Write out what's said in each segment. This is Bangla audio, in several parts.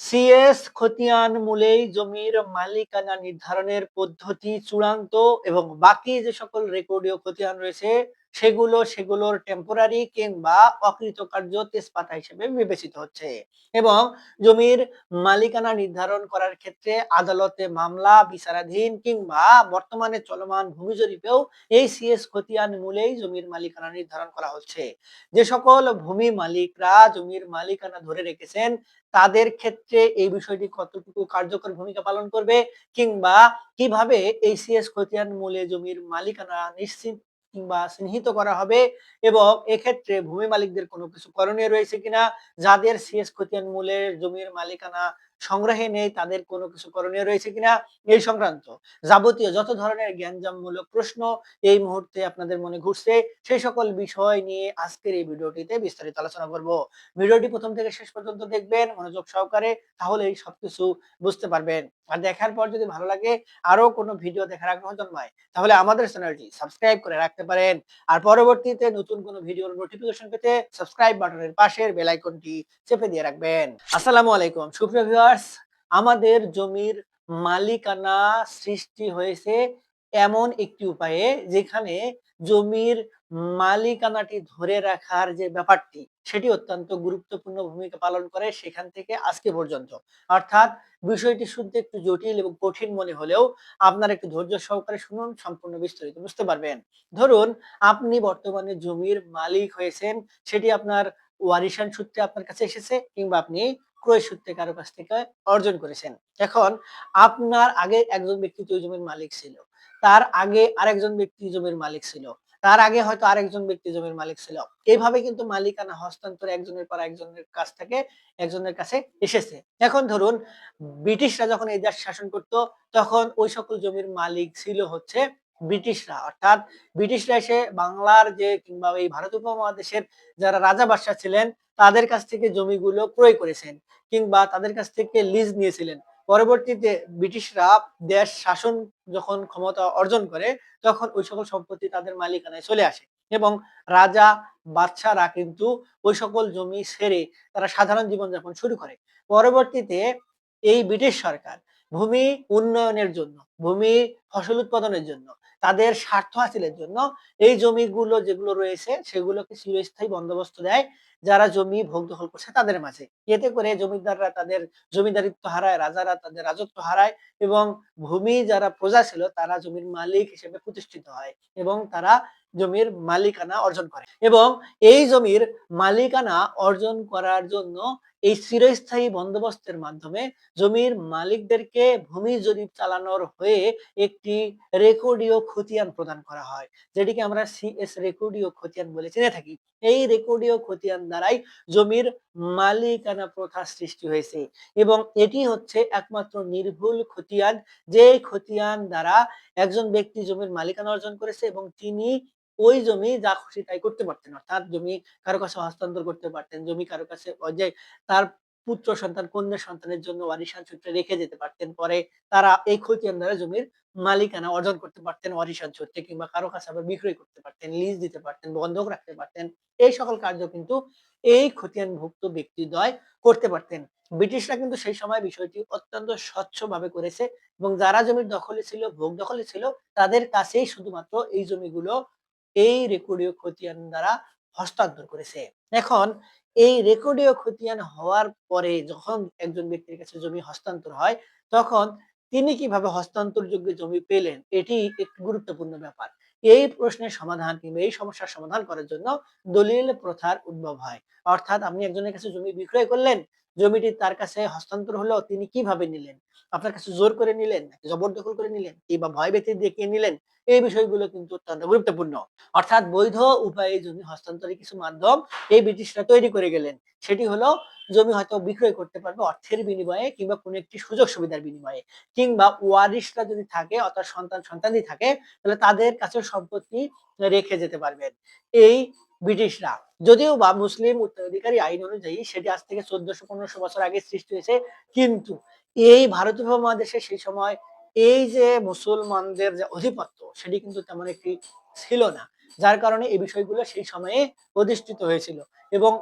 সিএস খতিয়ান মূলেই জমির মালিকানা নির্ধারণের পদ্ধতি চূড়ান্ত এবং বাকি যে সকল রেকর্ডীয় খতিয়ান রয়েছে সেগুলো, সেগুলোর টেম্পোরারি কিংবা অকৃতকার্য তেজপাতা হিসেবে বিবেচিত হচ্ছে। এবং জমির মালিকানা নির্ধারণ করার ক্ষেত্রে আদালতে মামলা, বিচারাধীন কিংবা বর্তমানে চলমান ভূমি জরিপেও এই সিএস খতিয়ান মূলেই জমির মালিকানা নির্ধারণ করা হচ্ছে। যে সকল ভূমি মালিকরা জমির মালিকানা ধরে রেখেছেন, তাদের ক্ষেত্রে এই বিষয়টি কতটুকু কার্যকর ভূমিকা পালন করবে কিংবা কীভাবে এই সিএস খতিয়ান মূলে জমির মালিকানা নিশ্চিত কিংবা চিহ্নিত করা হবে এবং এক্ষেত্রে ভূমি মালিকদের কোনো কিছু করণীয় রয়েছে কিনা? যাদের সিএস খতিয়ান মূলের জমির মালিকানা সংগ্রহে নেই, তাদের কোনো কিছু করণীয় রয়েছে কিনা এই সংক্রান্ত। যাবতীয় যত ধরনের জ্ঞানজামমূলক প্রশ্ন এই মুহূর্তে আপনাদের মনে ঘুরছে, সেই সকল বিষয় নিয়ে আজকের এই ভিডিওটিতে বিস্তারিত আলোচনা করব। ভিডিওটি প্রথম থেকে শেষ পর্যন্ত দেখবেন, মনোযোগ সহকারে, তাহলেই সবকিছু বুঝতে পারবেন। আর দেখার পর যদি ভালো লাগে আরও কোনো ভিডিও দেখার আগ্রহ জন্মায়, তাহলে আমাদের চ্যানেলটি সাবস্ক্রাইব করে রাখতে পারেন। আর পরবর্তীতে নতুন কোনো ভিডিওর নোটিফিকেশন পেতে সাবস্ক্রাইব বাটনের পাশের বেল আইকনটি চেপে দিয়ে রাখবেন। আসসালামু আলাইকুম, সুপ্রিয় ভিউয়ার্স আমাদের জমির মালিকানা সৃষ্টি হয়েছে এমন একটি উপায়ে যেখানে জমির মালিকানাটি ধরে রাখার যে ব্যাপারটি, সেটি অত্যন্ত গুরুত্বপূর্ণ ভূমিকা পালন করে সেখান থেকে আজকে পর্যন্ত। অর্থাৎ বিষয়টি শুনতে একটু জটিল এবং কঠিন মনে হলেও আপনার একটু ধৈর্য সহকারে শুনুন, সম্পূর্ণ বিস্তারিত বুঝতে পারবেন। ধরুন, আপনি বর্তমানে জমির মালিক হয়েছেন, সেটি আপনার ওয়ারিশান সূত্রে আপনার কাছে এসেছে কিংবা আপনি ক্রয় সূত্রে কারও কাছ থেকে অর্জন করেছেন। এখন আপনার আগে একজন ব্যক্তি তো জমির মালিক ছিল। তার আগে আরেকজন ব্যক্তি জমির মালিক ছিল। তার আগে হয়তো আরেকজন ব্যক্তি জমির মালিক ছিল। এইভাবে কিন্তু মালিকানা, হস্তান্তর একজনের পর একজনের কাছ থেকে একজনের কাছে এসেছে। এখন ধরুন, ব্রিটিশরা যখন এই দেশ শাসন করত, তখন ওই সকল জমির মালিক ছিল হচ্ছে ব্রিটিশরা। অর্থাৎ ব্রিটিশরা এসে বাংলার যে কিংবা এই ভারত উপমহাদেশের যারা রাজা বাদশাহ ছিলেন, তাদের কাছ থেকে জমিগুলো ক্রয় করেছেন কিংবা তাদের কাছ থেকে লিজ নিয়েছিলেন। পরবর্তীতে ব্রিটিশরা দেশ শাসন যখন ক্ষমতা অর্জন করে, তখন ওই সকল সম্পত্তি তাদের মালিকানায় চলে আসে এবং রাজা বাদশারা কিন্তু ওই সকল জমি সেরে তারা সাধারণ জীবনযাপন শুরু করে। পরবর্তীতে এই ব্রিটিশ সরকার ভূমি উন্নয়নের জন্য, ভূমি ফসল উৎপাদনের জন্য তাদের স্বার্থ হাসিলের জন্য এই জমিগুলো যেগুলো রয়েছে সেগুলোকে চিরস্থায়ী বন্দোবস্ত দেয়। যারা জমি ভোগ দখল করছে তাদের মাঝে। এতে করে জমিদাররা তাদের জমিদারিত্ব হারায়, রাজারা তাদের রাজত্ব হারায় এবং ভূমি যারা প্রজা ছিল তারা জমির মালিক হিসেবে প্রতিষ্ঠিত হয় এবং তারা জমির মালিকানা অর্জন করে এবং এই জমির মালিকানা অর্জন করার জন্য এই চিরস্থায়ী বন্দোবস্তের মাধ্যমে জমির মালিকদেরকে ভূমি জরিপ চালানোর হয়ে একটি রেকর্ডীয় খতিয়ান প্রদান করা হয়। যেটিকে আমরা সিএস রেকর্ডীয় খতিয়ান বলে চিনে থাকি। এই রেকর্ডীয় খতিয়ান দ্বারাই জমির মালিকানা প্রথা সৃষ্টি হয়েছে। এবং এটি হচ্ছে একমাত্র নির্ভুল খতিয়ান যে খতিয়ান দ্বারা একজন ব্যক্তি জমির মালিকানা অর্জন করেছে এবং তিনি ওই জমি যা খুশি তাই করতে পারতেন। অর্থাৎ জমি কারও কাছে হস্তান্তর করতে পারতেন, জমি কারও কাছে তার পুত্র সন্তান, কন্যা সন্তানের জন্য ওয়ারিশান সূত্রে রেখে যেতে পারতেন। পরে তারা এই খতিয়ান দ্বারা জমির মালিকানা অর্জন করতে পারতেন ওয়ারিশান সূত্রে কিংবা কারও কাছে আবার বিক্রয় করতে পারতেন লিজ দিতে পারতেন, বন্ধক রাখতে পারতেন। এই সকল কার্য কিন্তু এই খতিয়ানভুক্ত ব্যক্তিদ্বয় করতে পারতেন। ব্রিটিশরা কিন্তু সেই সময় বিষয়টি অত্যন্ত স্বচ্ছভাবে করেছে এবং যারা জমির দখলে ছিল, ভোগ দখলে ছিল, তাদের কাছেই শুধুমাত্র এই জমিগুলো এই রেকর্ডীয় খতিয়ান দ্বারা হস্তান্তর করেছে। এখন এই রেকর্ডীয় খতিয়ান হওয়ার পরে যখন একজন ব্যক্তির কাছে জমি হস্তান্তর হয়, তখন তিনি কীভাবে হস্তান্তরযোগ্য জমি পেলেন, এটি একটি গুরুত্বপূর্ণ ব্যাপার। এই প্রশ্নের সমাধান কিংবা এই সমস্যার সমাধান করার জন্য দলিল প্রথার উদ্ভব হয়। অর্থাৎ আপনি একজনের কাছে জমি বিক্রয় করলেন জমিটি তার কাছে হস্তান্তর হলো, তিনি কীভাবে নিলেন? আপনার কাছে জোর করে নিলেন নাকি জবরদখল করে নিলেন? কিংবা ভয় ব্যক্তি দেখিয়ে নিলেন? এই বিষয়গুলো কিন্তু অত্যন্ত গুরুত্বপূর্ণ। অর্থাৎ বৈধ উপায়ে জমি হস্তান্তরের কিছু মাধ্যম এই ব্রিটিশরা তৈরি করে গেলেন। সেটি হলো, জমি হয়তো বিক্রয় করতে পারবে অর্থের বিনিময়ে কিংবা কোনো একটি সুযোগ সুবিধার বিনিময়ে। কিংবা ওয়ারিশরা যদি থাকে, অর্থাৎ সন্তান সন্তানই থাকে, তাহলে তাদের কাছে সম্পত্তি রেখে যেতে পারবেন। এই ব্রিটিশরা যদিও বা মুসলিম উত্তরাধিকারী আইন অনুযায়ী সেটি আজ থেকে চোদ্দশো পনেরোশো বছর আগে সৃষ্টি হয়েছে, কিন্তু এই ভারতীয় উপমহাদেশে সেই সময় এই যে মুসলমানদের যে আধিপত্য, সেটি কিন্তু তেমন একটি ছিল না। যার কারণে এই বিষয়গুলো সেই সময়ে প্রতিষ্ঠিত হয়েছিল। এবং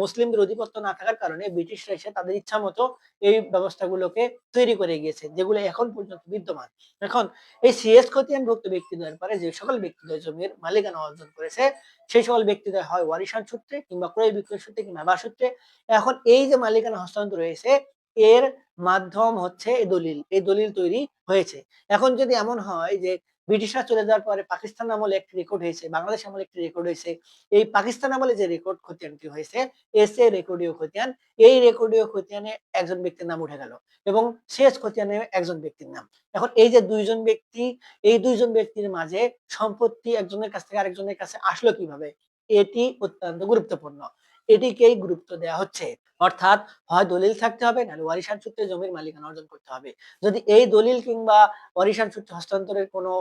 মুসলিমদের অধিপত্য না থাকার কারণে ব্রিটিশরা এসে তাদের ইচ্ছা মতো এই ব্যবস্থাগুলোকে তৈরি করে গিয়েছে, যেগুলো এখন পর্যন্ত বিদ্যমান। এখন এই সিএস খতিয়ানভুক্ত ব্যক্তিদের পরে যে সকল ব্যক্তিদের জমির মালিকানা অর্জন করেছে, সেই সকল ব্যক্তিদের হয় ওয়ারিশান সূত্রে কিংবা ক্রয় বিক্রয় সূত্রে কিংবা বা সূত্রে। এখন এই যে মালিকানা হস্তান্তর রয়েছে এর মাধ্যম হচ্ছে এই দলিল এই দলিল তৈরি হয়েছে। এখন যদি এমন হয় যে ব্রিটিশরা চলে যাওয়ার পরে পাকিস্তান আমলে একটি রেকর্ড হয়েছে, বাংলাদেশ আমলে একটি রেকর্ড হয়েছে। এই পাকিস্তান আমলে যে রেকর্ড খতিয়ানটি হয়েছে এস এ রেকর্ডীয় খতিয়ান এই রেকর্ডীয় খতিয়ানে একজন ব্যক্তির নাম উঠে গেল এবং শেষ খতিয়ানে একজন ব্যক্তির নাম। এখন এই যে দুইজন ব্যক্তি, এই দুইজন ব্যক্তির মাঝে সম্পত্তি একজনের কাছ থেকে আরেকজনের কাছে আসলো কীভাবে? এটি অত্যন্ত গুরুত্বপূর্ণ। এটিকেই গুরুত্ব দেওয়া হচ্ছে। অর্থাৎ হয় দলিল থাকতে হবে, নাহলে ওয়ারিশান সূত্রে জমির মালিকানা অর্জন করতে হবে। যদি এই দলিল কিংবা ওয়ারিশান সূত্রে হস্তান্তরের কোনো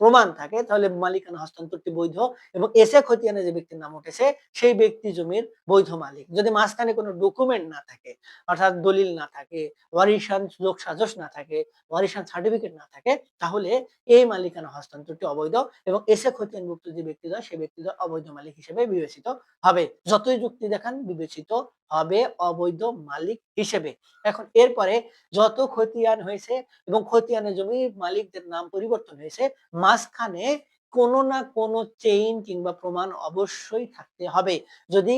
প্রমাণ থাকে, তাহলে মালিকানা হস্তান্তরটি বৈধ এবং এসে খতিয়ানে যে ব্যক্তির নাম উঠেছে, সেই ব্যক্তি জমির বৈধ মালিক। যদি মাঝখানে কোনো ডকুমেন্ট না থাকে, অর্থাৎ দলিল না থাকে ওয়ারিশান যোগ সাজস না থাকে ওয়ারিশান সার্টিফিকেট না থাকে, তাহলে এই মালিকানা হস্তান্তরটি অবৈধ এবং এসে খতিয়ানভুক্ত যে ব্যক্তিদ্বয় সেই ব্যক্তিদ্বয় অবৈধ মালিক হিসেবে বিবেচিত হবে। যতই যুক্তি দেখান, বিবেচিত হবে অবৈধ মালিক হিসেবে। এখন এরপরে যত খতিয়ান হয়েছে এবং খতিয়ানের জমির মালিকদের নাম পরিবর্তন হয়েছে, মাঝখানে কোনো না কোনো চেইন কিংবা প্রমাণ অবশ্যই থাকতে হবে। যদি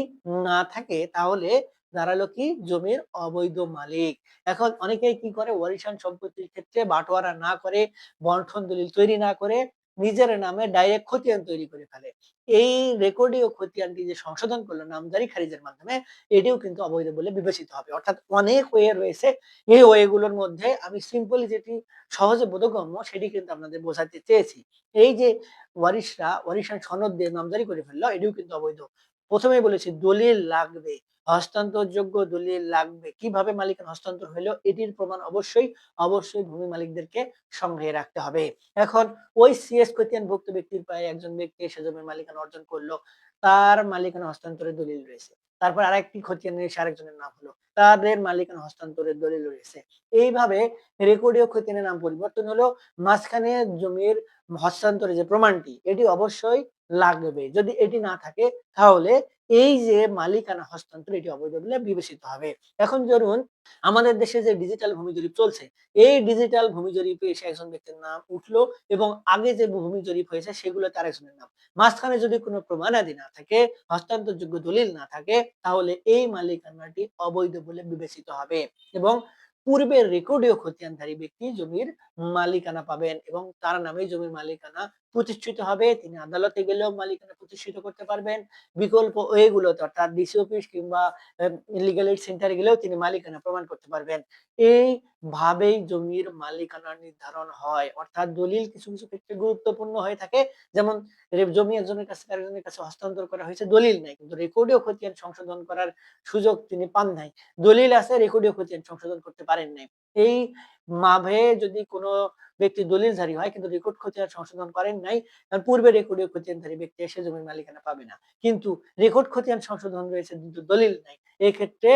না থাকে তাহলে দাঁড়াল কি? জমির অবৈধ মালিক। এখন অনেকেই কি করে? ওয়ারিশান সম্পত্তির ক্ষেত্রে বাটোয়ারা না করে, বন্টন দলিল তৈরি না করে নিজের নামে ডাইরেক্ট খতিয়ান তৈরি করে ফেলে। এই রেকর্ডীয় খতিয়ানটি যে সংশোধন করল নামজারি খারিজের মাধ্যমে, এটিও কিন্তু অবৈধ বলে বিবেচিত হবে। অর্থাৎ অনেক ওয়ে রয়েছে। এই ওয়েগুলোর মধ্যে আমি সিম্পলি যেটি সহজে বোধগম্য, সেটি কিন্তু আপনাদের বোঝাতে চেয়েছি। এই যে ওয়ারিশরা, ওয়ারিশান সনদ দিয়ে নামদারি করে ফেলল, এটিও কিন্তু অবৈধ। প্রথমেই বলেছি দলিল লাগবে, হস্তান্তরযোগ্য দলিল লাগবে। কীভাবে মালিকানা হস্তান্তর হলো এটির প্রমাণ অবশ্যই অবশ্যই ভূমি মালিকদেরকে সংগ্রহে রাখতে হবে। এখন ওই সিএস খতিয়ানভুক্ত ব্যক্তির পায়ে একজন ব্যক্তি এসে জমির মালিকানা অর্জন করল, তার মালিকানা হস্তান্তরের দলিল রয়েছে। তারপর আরেকটি খতিয়ান নিয়ে আরেকজনের নাম হলো তাদের মালিকানা হস্তান্তরের দলিল রয়েছে। এইভাবে রেকর্ডীয় খতিয়ানের নাম পরিবর্তন হলো, মাঝখানে জমির হস্তান্তরের যে প্রমাণটি, এটি অবশ্যই লাগবে। যদি এটি না থাকে, তাহলে এই যে মালিকানা হস্তান্তর এটি অবৈধ বলে বিবেচিত হবে। এখন ধরুন, আমাদের দেশে যে ডিজিটাল ভূমি জরিপ চলছে, এই ডিজিটাল ভূমি জরিপে এসে একজন ব্যক্তির নাম উঠল এবং আগে যে ভূমি জরিপ হয়েছে সেগুলো তার একজনের নাম। মাঝখানে যদি কোনো প্রমাণাদি না থাকে, হস্তান্তরযোগ্য দলিল না থাকে, তাহলে এই মালিকানাটি অবৈধ বলে বিবেচিত হবে এবং পূর্বের রেকর্ডীয় খতিয়ানধারী ব্যক্তি জমির মালিকানা পাবেন এবং তার নামে জমির মালিকানা প্রতিষ্ঠিত হবে, তিনি আদালতে গেলেও মালিকানা প্রতিষ্ঠিত করতে পারবেন। বিকল্প ওয়েগুলোতে অর্থাৎ ডিসি অফিস কিংবা লিগাল এইড সেন্টারে গেলেও তিনি মালিকানা প্রমাণ করতে পারবেন। এই ভাবেই জমির মালিকানা নির্ধারণ হয়। অর্থাৎ দলিল কিছু কিছু ক্ষেত্রে গুরুত্বপূর্ণ হয়ে থাকে। যেমন জমি একজনের কাছে আরেকজনের কাছে হস্তান্তর করা হয়েছে, দলিল নাই। কিন্তু রেকর্ডীয় খতিয়ান সংশোধন করার সুযোগ তিনি পান নাই। দলিল আছে রেকর্ডীয় খতিয়ান সংশোধন করতে পারেন নাই। এই মাভে যদি কোনো ব্যক্তি দলিলধারী হয় কিন্তু রেকর্ড খতিয়ান সংশোধন করেন নাই কারণ পূর্বে রেকর্ডীয় খতিয়ানধারী ব্যক্তি এসে জমির মালিকানা পাবে না। কিন্তু রেকর্ড খতিয়ান সংশোধন রয়েছে কিন্তু দলিল নাই। এই ক্ষেত্রে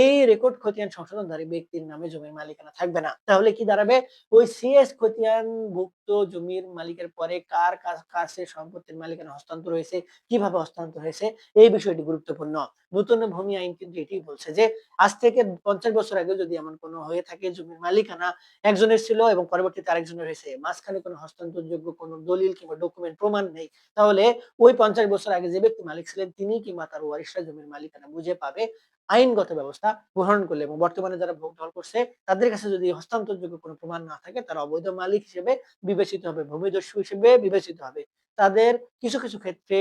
এই রেকর্ড খতিয়ান সংশোধনধারী ব্যক্তির নামে জমির মালিকানা থাকবে না। তাহলে কি দাঁড়াবে? ওই সিএস খতিয়ান ভুক্ত জমির মালিকের পরে কার কাছে সম্পত্তির মালিকানা হস্তান্তর হয়েছে, কীভাবে হস্তান্তর হয়েছে, এই বিষয়টি গুরুত্বপূর্ণ। নতুন ভূমি আইন কিন্তু এটি বলছে যে, আজ থেকে পঞ্চাশ বছর আগে যদি এমন কোনো হয়ে থাকে জমির মালিকানা একজনের ছিল এবং পরবর্তীতে আরেকজনের হয়েছে। মাঝখানে কোনো হস্তান্তরযোগ্য কোনো দলিল কিংবা ডকুমেন্ট প্রমাণ নেই। তাহলে ওই পঞ্চাশ বছর আগে যে ব্যক্তি মালিক ছিলেন তিনি কিংবা তার ওয়ারিশরা জমির মালিকানা বুঝে পাবে, আইনগত ব্যবস্থা গ্রহণ করলে এবং বর্তমানে যারা ভোগ দখল করছে, তাদের কাছে যদি হস্তান্তরযোগ্য কোনো প্রমাণ না থাকে, তারা অবৈধ মালিক হিসেবে বিবেচিত হবে, ভূমিদস্যু হিসেবে বিবেচিত হবে। তাদের কিছু কিছু ক্ষেত্রে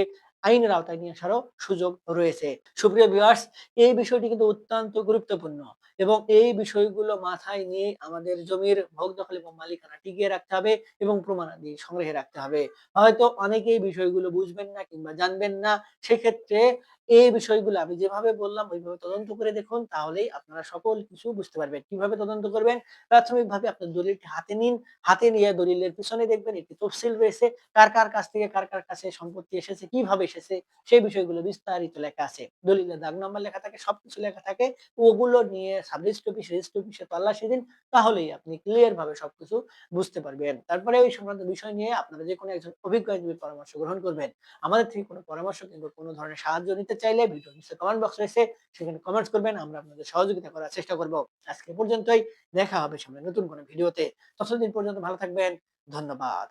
আইনের আওতায় নিয়ে আসারও সুযোগ রয়েছে। সুপ্রিয় ভিউয়ার্স এই বিষয়টি কিন্তু অত্যন্ত গুরুত্বপূর্ণ। এবং এই বিষয়গুলো মাথায় নিয়ে আমাদের জমির ভোগ দখল এবং মালিকানা টিকিয়ে রাখতে হবে এবং প্রমাণাদি সংগ্রহে রাখতে হবে। হয়তো অনেকেই বিষয়গুলো বুঝবেন না কিংবা জানবেন না, সেক্ষেত্রে এই বিষয়গুলো আমি যেভাবে বললাম ওইভাবে তদন্ত করে দেখুন তাহলেই আপনারা সকল কিছু বুঝতে পারবেন। কীভাবে তদন্ত করবেন? প্রাথমিকভাবে আপনার দলিলটি হাতে নিন। হাতে নিয়ে দলিলের পিছনে দেখবেন একটি তফসিল রয়েছে। কার, কার কাছ থেকে কার, কার কাছে সম্পত্তি এসেছে, কীভাবে এসেছে সেই বিষয়গুলো বিস্তারিত লেখা আছে। দলিলের দাগ নাম্বার লেখা থাকে, সবকিছু লেখা থাকে। ওগুলো নিয়ে সাব রেজিস্ট্রি অফিস, রেজিস্ট্রি অফিসে তল্লাশি দিন। তাহলেই আপনি ক্লিয়ার ভাবে সবকিছু বুঝতে পারবেন। তারপরে ওই সংক্রান্ত বিষয় নিয়ে আপনারা যে কোনো একজন অভিজ্ঞ পরামর্শ গ্রহণ করবেন। আমাদের থেকে কোনো পরামর্শ কিংবা কোনো ধরনের সাহায্য নিতে চাইলে ভিডিও নিচে কমেন্ট বক্স রয়েছে। সেখানে কমেন্টস করবেন। আমরা আপনাদের সহযোগিতা করার চেষ্টা করব। আজকে পর্যন্তই। দেখা হবে সামনে নতুন কোনো ভিডিওতে। ততদিন পর্যন্ত ভালো থাকবেন। ধন্যবাদ।